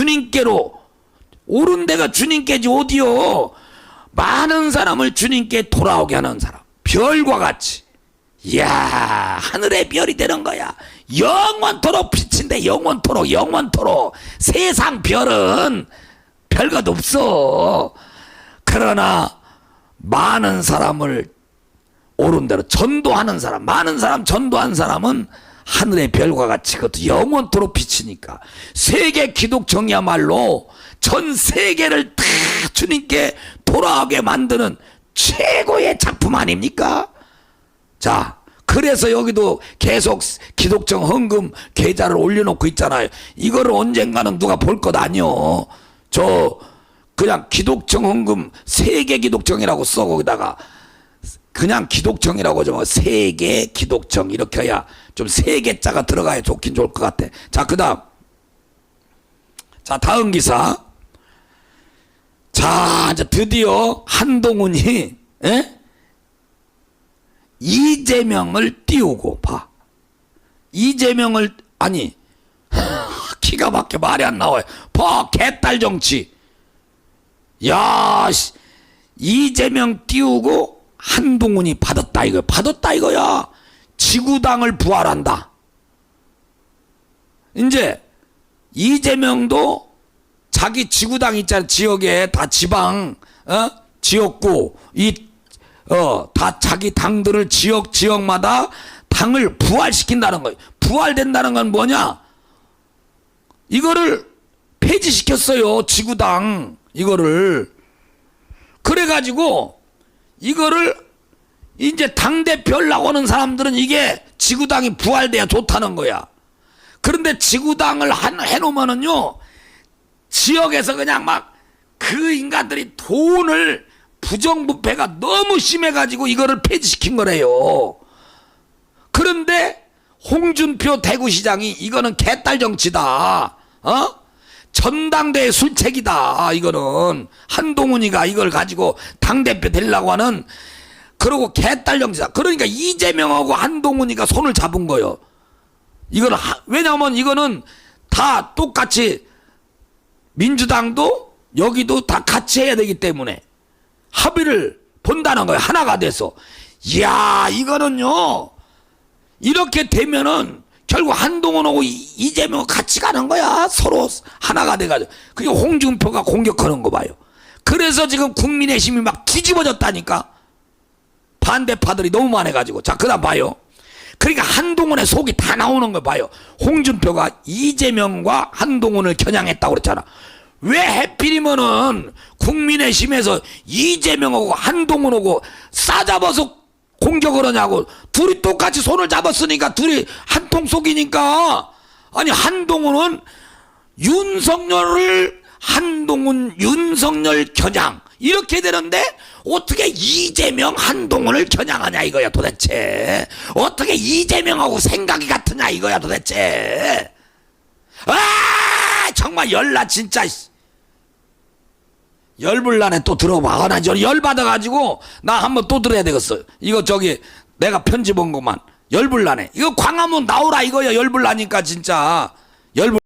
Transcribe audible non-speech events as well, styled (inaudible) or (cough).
주님께로 옳은 데가 주님께지 어디요? 많은 사람을 주님께 돌아오게 하는 사람. 별과 같이. 이야 하늘의 별이 되는 거야. 영원토록 빛인데 영원토록 영원토록. 세상 별은 별것 없어. 그러나 많은 사람을 옳은 대로 전도하는 사람 많은 사람 전도한 사람은 하늘의 별과 같이 그것도 영원토록 비치니까 세계 기독정이야말로 전 세계를 다 주님께 돌아오게 만드는 최고의 작품 아닙니까? 자, 그래서 여기도 계속 기독정 헌금 계좌를 올려놓고 있잖아요. 이거를 언젠가는 누가 볼 것 아니요. 저 그냥 기독정 헌금 세계 기독정이라고 써 거기다가 그냥 기독정이라고 좀 세계 기독정 이렇게 해야 좀 세계자가 들어가야 좋긴 좋을 것 같아. 자, 그다음 자 다음 기사. 자 이제 드디어 한동훈이 에? 이재명을 띄우고 봐. 이재명을 아니 (laughs) 기가 막혀 말이 안 나와요. 봐 개딸 정치. 야 씨, 이재명 띄우고 한동훈이 받았다 이거 받았다 이거야. 지구당을 부활한다. 이제 이재명도 자기 지구당 있잖아 지역에 다 지방 어 지역구 이어다 자기 당들을 지역 지역마다 당을 부활시킨다는 거예요. 부활된다는 건 뭐냐? 이거를 폐지시켰어요 지구당 이거를 그래가지고 이거를 이제 당대표 나오는 사람들은 이게 지구당이 부활돼야 좋다는 거야. 그런데 지구당을 한, 해놓으면은요, 지역에서 그냥 막 그 인간들이 돈을 부정부패가 너무 심해가지고 이거를 폐지시킨 거래요. 그런데 홍준표 대구시장이 이거는 개딸 정치다. 어? 전당대회 술책이다. 이거는 한동훈이가 이걸 가지고 당대표 되려고 하는 그러고 개딸 정치다. 그러니까 이재명하고 한동훈이가 손을 잡은 거예요. 하- 왜냐하면 이거는 다 똑같이 민주당도 여기도 다 같이 해야 되기 때문에 합의를 본다는 거예요. 하나가 돼서. 이야, 이거는요. 이렇게 되면은 결국 한동훈하고 이- 이재명 같이 가는 거야. 서로 하나가 돼가지고. 그게 홍준표가 공격하는 거 봐요. 그래서 지금 국민의 힘이 막 뒤집어졌다니까. 반대파들이 너무 많아가지고. 자, 그 다음 봐요. 그러니까 한동훈의 속이 다 나오는 거 봐요. 홍준표가 이재명과 한동훈을 겨냥했다고 그랬잖아. 왜 해필이면은 국민의힘에서 이재명하고 한동훈하고 싸잡아서 공격을 하냐고. 둘이 똑같이 손을 잡았으니까 둘이 한 통 속이니까. 아니, 한동훈은 윤석열을 한동훈 윤석열 겨냥 이렇게 되는데 어떻게 이재명 한동훈을 겨냥하냐 이거야 도대체 어떻게 이재명하고 생각이 같으냐 이거야 도대체 아 정말 열나 진짜 열불나네 또 들어봐 아, 나 열 받아가지고 나 한번 또 들어야 되겠어. 이거 저기 내가 편집 온 것만. 열불나네. 이거 광화문 나오라 이거야 열불나니까 진짜. 열불